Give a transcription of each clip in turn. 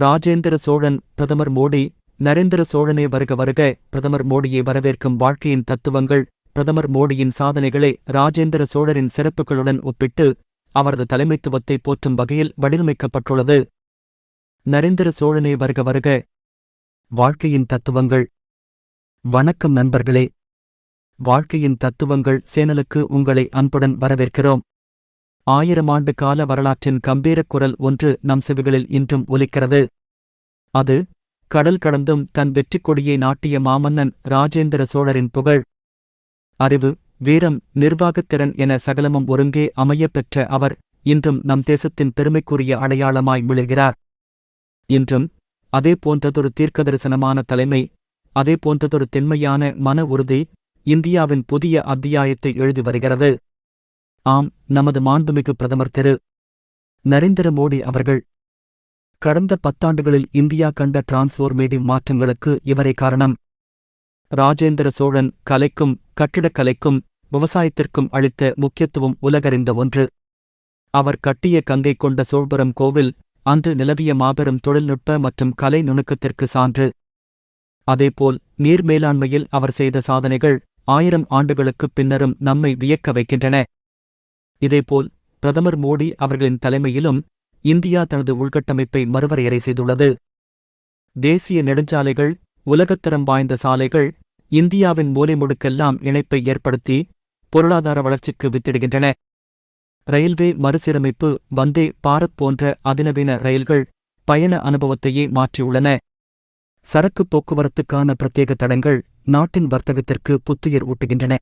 ராஜேந்திர சோழன் பிரதமர் மோடி நரேந்திர சோழனே வருக வருக பிரதமர் மோடியை வரவேற்கும் வாழ்க்கையின் தத்துவங்கள் பிரதமர் மோடியின் சாதனைகளை ராஜேந்திர சோழரின் சிறப்புகளுடன் ஒப்பிட்டு அவரது தலைமைத்துவத்தை போற்றும் வகையில் வடிவமைக்கப்பட்டுள்ளது. நரேந்திர சோழனே வருக வருக. வாழ்க்கையின் தத்துவங்கள். வணக்கம் நண்பர்களே. வாழ்க்கையின் தத்துவங்கள் சேனலுக்கு உங்களை அன்புடன் வரவேற்கிறோம். ஆயிரம் ஆண்டு கால வரலாற்றின் கம்பீரக் குரல் ஒன்று நம் செவிகளில் இன்றும் ஒலிக்கிறது. அது கடல் கடந்தும் தன் வெற்றிக் கொடியை நாட்டிய மாமன்னன் ராஜேந்திர சோழரின் புகழ். அறிவு வீரம் நிர்வாகத்திறன் என சகலமும் ஒருங்கே அமையப் பெற்ற அவர் இன்றும் நம் தேசத்தின் பெருமைக்குரிய அடையாளமாய் விழுகிறார். இன்றும் அதே போன்றதொரு தீர்க்கதரிசனமான தலைமை அதே போன்றதொரு திண்மையான மன உறுதி இந்தியாவின் புதிய அத்தியாயத்தை எழுதி வருகிறது. ஆம் நமது மாண்புமிகு பிரதமர் திரு. நரேந்திர மோடி அவர்கள். கடந்த பத்தாண்டுகளில் இந்தியா கண்ட டிரான்ஸ்ஃபோர்மேட்டிவ் மாற்றங்களுக்கு இவரே காரணம். ராஜேந்திர சோழன் கலைக்கும் கட்டிடக்கலைக்கும் விவசாயத்திற்கும் அளித்த முக்கியத்துவம் உலகறிந்த ஒன்று. அவர் கட்டிய கங்கை கொண்ட சோழ்புரம் கோவில் அன்று நிலவிய மாபெரும் தொழில்நுட்ப மற்றும் கலை நுணுக்கத்திற்கு சான்று. அதேபோல் நீர் மேலாண்மையில் அவர் செய்த சாதனைகள் ஆயிரம் ஆண்டுகளுக்குப் பின்னரும் நம்மை வியக்க வைக்கின்றன. இதேபோல் பிரதமர் மோடி அவர்களின் தலைமையிலும் இந்தியா தனது உள்கட்டமைப்பை மறுவரையறை செய்துள்ளது. தேசிய நெடுஞ்சாலைகள் உலகத்தரம் வாய்ந்த சாலைகள் இந்தியாவின் மூலைமுடுக்கெல்லாம் இணைப்பை ஏற்படுத்தி பொருளாதார வளர்ச்சிக்கு வித்திடுகின்றன. ரயில்வே மறுசீரமைப்பு வந்தே பாரத் போன்ற அதிநவீன ரயில்கள் பயண அனுபவத்தையே மாற்றியுள்ளன. சரக்கு போக்குவரத்துக்கான பிரத்யேக தடங்கள் நாட்டின் வர்த்தகத்திற்கு புத்துயிர் ஊட்டுகின்றன.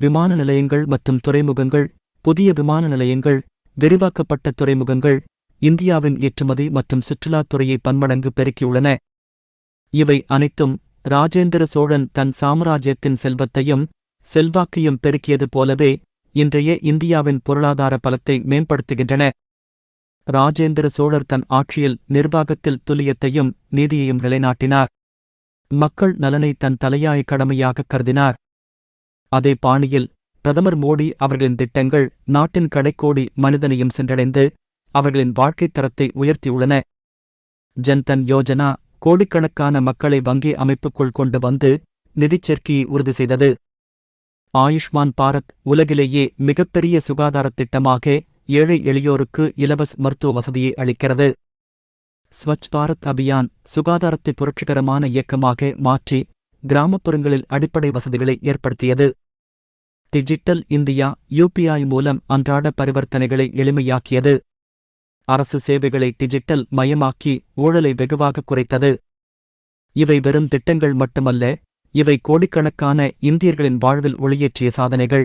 விமான நிலையங்கள் மற்றும் துறைமுகங்கள் புதிய விமான நிலையங்கள் விரிவாக்கப்பட்ட துறைமுகங்கள் இந்தியாவின் ஏற்றுமதி மற்றும் சுற்றுலாத் துறையை பன்மடங்கு பெருக்கியுள்ளன. இவை அனைத்தும் ராஜேந்திர சோழன் தன் சாம்ராஜ்யத்தின் செல்வத்தையும் செல்வாக்கையும் பெருக்கியது போலவே இன்றைய இந்தியாவின் பொருளாதார பலத்தை மேம்படுத்துகின்றன. ராஜேந்திர சோழர் தன் ஆட்சியில் நிர்வாகத்தில் துல்லியத்தையும் நீதியையும் நிலைநாட்டினார். மக்கள் நலனை தன் தலையாய கடமையாகக் கருதினார். அதே பாணியில் பிரதமர் மோடி அவர்களின் திட்டங்கள் நாட்டின் கடைக்கோடி மனிதனையும் சென்றடைந்து அவர்களின் வாழ்க்கைத் தரத்தை உயர்த்தியுள்ளன. ஜன்தன் யோஜனா கோடிக்கணக்கான மக்களை வங்கி அமைப்புக்குள் கொண்டு வந்து நிதிச் சேர்க்கையை உறுதி செய்தது. ஆயுஷ்மான் பாரத் உலகிலேயே மிகப்பெரிய சுகாதாரத் திட்டமாக ஏழை எளியோருக்கு இலவச மருத்துவ வசதியை அளிக்கிறது. ஸ்வச் பாரத் அபியான் சுகாதாரத்தை புரட்சிகரமான இயக்கமாக மாற்றி கிராமப்புறங்களில் அடிப்படை வசதிகளை ஏற்படுத்தியது. டிஜிட்டல் இந்தியா யுபிஐ மூலம் அன்றாட பரிவர்த்தனைகளை எளிமையாக்கியது. அரசு சேவைகளை டிஜிட்டல் மயமாக்கி ஊழலை வெகுவாக குறைத்தது. இவை வெறும் திட்டங்கள் மட்டுமல்ல இவை கோடிக்கணக்கான இந்தியர்களின் வாழ்வில் ஒளியேற்றிய சாதனைகள்.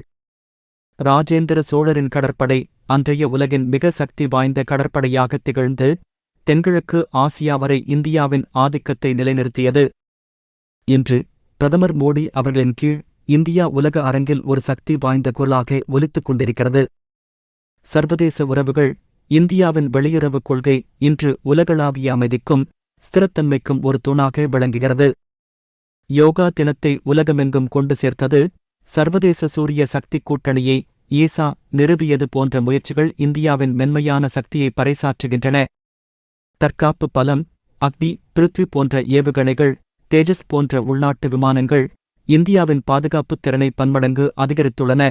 ராஜேந்திர சோழரின் கடற்படை அன்றைய உலகின் மிக சக்தி வாய்ந்த கடற்படையாக திகழ்ந்து தென்கிழக்கு ஆசியா வரை இந்தியாவின் ஆதிக்கத்தை நிலைநிறுத்தியது. இன்று பிரதமர் மோடி அவர்களின் கீழ் இந்தியா உலக அரங்கில் ஒரு சக்தி வாய்ந்த குரலாக ஒலித்துக் கொண்டிருக்கிறது. சர்வதேச உறவுகள் இந்தியாவின் வெளியுறவுக் கொள்கை இன்று உலகளாவிய அமைதிக்கும் ஸ்திரத்தன்மைக்கும் ஒரு தூணாக விளங்குகிறது. யோகா தினத்தை உலகமெங்கும் கொண்டு சேர்த்தது சர்வதேச சூரிய சக்தி கூட்டணியை ஈசா நிறுவியது போன்ற முயற்சிகள் இந்தியாவின் மென்மையான சக்தியை பறைசாற்றுகின்றன. தற்காப்பு பலம் அக்னி பிருத்வி போன்ற ஏவுகணைகள் தேஜஸ் போன்ற உள்நாட்டு விமானங்கள் இந்தியாவின் பாதுகாப்புத் திறனை பன்மடங்கு அதிகரித்துள்ளன.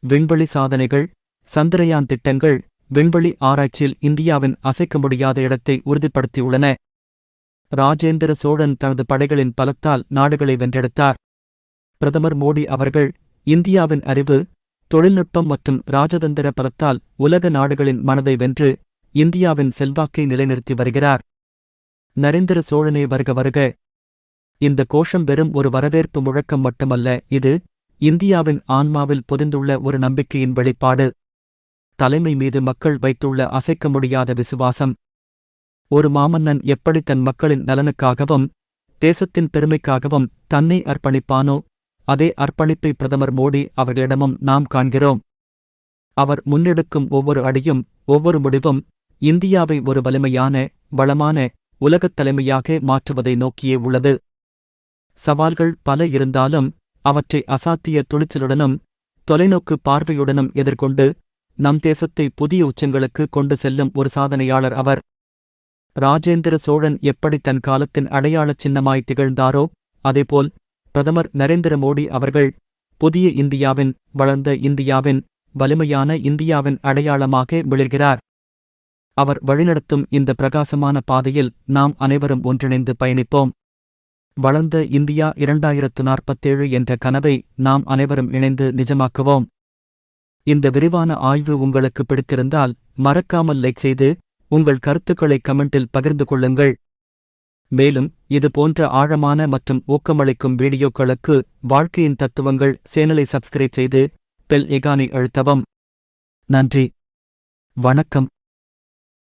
விண்வெளி சாதனைகள் சந்திரயான் திட்டங்கள் விண்வெளி ஆராய்ச்சியில் இந்தியாவின் அசைக்க முடியாத இடத்தை உறுதிப்படுத்தியுள்ளன. ராஜேந்திர சோழன் தனது படைகளின் பலத்தால் நாடுகளை வென்றெடுத்தார். பிரதமர் மோடி அவர்கள் இந்தியாவின் அறிவு தொழில்நுட்பம் மற்றும் ராஜதந்திர பலத்தால் உலக நாடுகளின் மனதை வென்று இந்தியாவின் செல்வாக்கை நிலைநிறுத்தி வருகிறார். நரேந்திர சோழனே வருக வருக இந்த கோஷம் வெறும் ஒரு வரவேற்பு முழக்கம் மட்டுமல்ல இது இந்தியாவின் ஆன்மாவில் பொதிந்துள்ள ஒரு நம்பிக்கையின் வெளிப்பாடு. தலைமை மீது மக்கள் வைத்துள்ள அசைக்க முடியாத விசுவாசம். ஒரு மாமன்னன் எப்படி தன் மக்களின் நலனுக்காகவும் தேசத்தின் பெருமைக்காகவும் தன்னை அர்ப்பணிப்பானோ அதே அர்ப்பணிப்பை பிரதமர் மோடி அவர்களிடமும் நாம் காண்கிறோம். அவர் முன்னெடுக்கும் ஒவ்வொரு அடியும் ஒவ்வொரு முடிவும் இந்தியாவை ஒரு வலிமையான வளமான உலகத் தலைமையாக மாற்றுவதை நோக்கியே உள்ளது. சவால்கள் பல இருந்தாலும் அவற்றை அசாத்திய துணிச்சலுடனும் தொலைநோக்கு பார்வையுடனும் எதிர்கொண்டு நம் தேசத்தை புதிய உச்சங்களுக்கு கொண்டு செல்லும் ஒரு சாதனையாளர் அவர். ராஜேந்திர சோழன் எப்படி தன் காலத்தின் அடையாளச் சின்னமாய் திகழ்ந்தாரோ அதேபோல் பிரதமர் நரேந்திர மோடி அவர்கள் புதிய இந்தியாவின் வளர்ந்த இந்தியாவின் வலிமையான இந்தியாவின் அடையாளமாக விளர்கிறார். அவர் வழிநடத்தும் இந்த பிரகாசமான பாதையில் நாம் அனைவரும் ஒன்றிணைந்து பயணிப்போம். வளர்ந்த இந்தியா இரண்டாயிரத்து நாற்பத்தேழு என்ற கனவை நாம் அனைவரும் இணைந்து நிஜமாக்குவோம். இந்த விரிவான ஆய்வு உங்களுக்கு பிடித்திருந்தால் மறக்காமல் லைக் செய்து உங்கள் கருத்துக்களை கமெண்டில் பகிர்ந்து கொள்ளுங்கள். மேலும் இது போன்ற ஆழமான மற்றும் ஊக்கமளிக்கும் வீடியோக்களுக்கு வாழ்க்கையின் தத்துவங்கள் சேனலை சப்ஸ்கிரைப் செய்து பெல் எகானை அழுத்தவும். நன்றி. வணக்கம்.